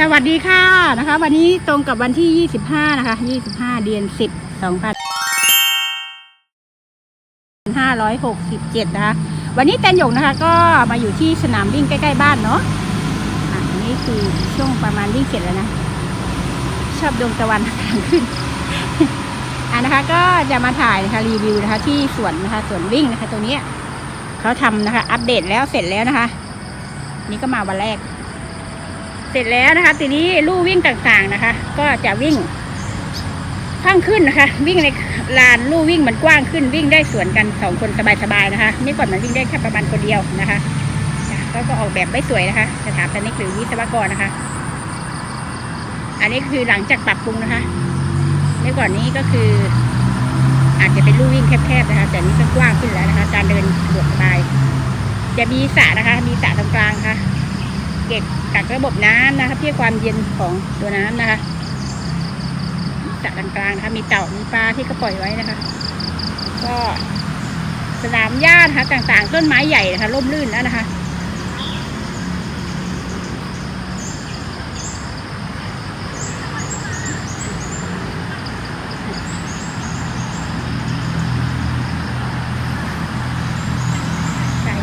สวัสดีค่ะนะคะ วันนี้ตรงกับวันที่ 25 นะคะ 25 เดือน 10 2567 นะคะ วันนี้แตนหยงนะคะ ก็มาอยู่ที่สนามวิ่งใกล้ ๆ บ้านเนาะอะอันนี้คือช่วงประมาณวิ่งเสร็จแล้วนะ ชอบดวงตะวันกลางขึ้นอะนะคะ ก็จะมาถ่ายนะคะรีวิวนะคะ ที่สวนนะคะสวนวิ่งนะคะ ตรงนี้เขาทำนะคะ อัปเดตแล้วเสร็จแล้วนะคะ นี่ก็มาวันแรก เสร็จแล้วนะคะ ทีนี้ลู่วิ่งต่างๆนะคะ ก็จะวิ่งข้างขึ้นนะคะ วิ่งในลานลู่วิ่งมันกว้างขึ้นวิ่งได้สวนกันสองคนสบายๆนะคะนี่ก่อนมันวิ่งได้แค่ประมาณคนเดียวนะคะจ้ะก็ก็ออกแบบไม่สวยนะคะสถาปนิกหรือวิศวกรนะคะ อันนี้คือหลังจากปรับปรุงนะคะเมื่อก่อนนี้ก็คือ อาจจะเป็นลู่วิ่งแคบๆนะคะ แต่นี้ก็กว้างขึ้นแล้วนะคะ การเดินสะดวกสบายจะมีสระนะคะ มีสระตรงกลางค่ะ เก็บกักระบบน้ำนะคะเพื่อความเย็นของตัวน้ำนะคะสระกลางๆนะคะมีเต่ามีปลาที่ก็ปล่อยไว้นะคะ ก็สนามหญ้านะคะต่างๆ ต้นไม้ใหญ่นะคะร่มรื่นแล้วนะคะ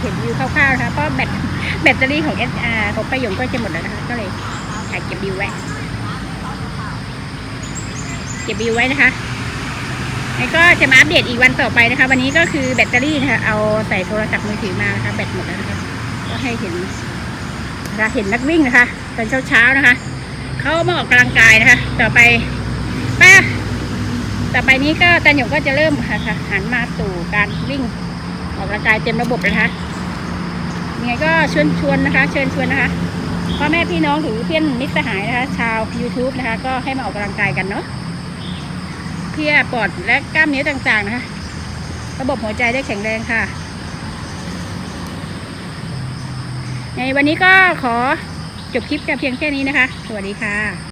เห็นวิวคร่าวๆนะคะเพราะแบต แบตเตอรี่ของ SR ของประยงก็จะหมดแล้วนะคะ ก็เลยถ่ายเก็บวิวไว้ เก็บวิวไว้นะคะแล้วก็จะมาอัปเดตอีกวันต่อไปนะคะ วันนี้ก็คือแบตเตอรี่นะคะ เอาใส่โทรศัพท์มือถือมานะคะ แบตหมดแล้วนะคะ ก็ให้เห็นนะคะเห็นนักวิ่งนะคะ ตอนเช้าๆนะคะ เขามาออกกำลังกายนะคะ ต่อไปป้าต่อไปนี้ก็ตันหยงก็จะเริ่มค่ะหันมาสู่การวิ่งออกกำลังกายเต็มระบบเลยนะคะ ยังไงก็ชวนชวนนะคะ เชิญชวนนะคะพ่อแม่พี่น้องหรือเพื่อนมิตรสหายนะคะ ชาว YouTube นะคะ ก็ให้มาออกกำลังกายกันเนาะเพื่อปอดและกล้ามเนื้อต่างๆนะคะระบบหัวใจได้แข็งแรงค่ะ ในวันนี้ก็ขอจบคลิปแต่เพียงแค่นี้นะคะ สวัสดีค่ะ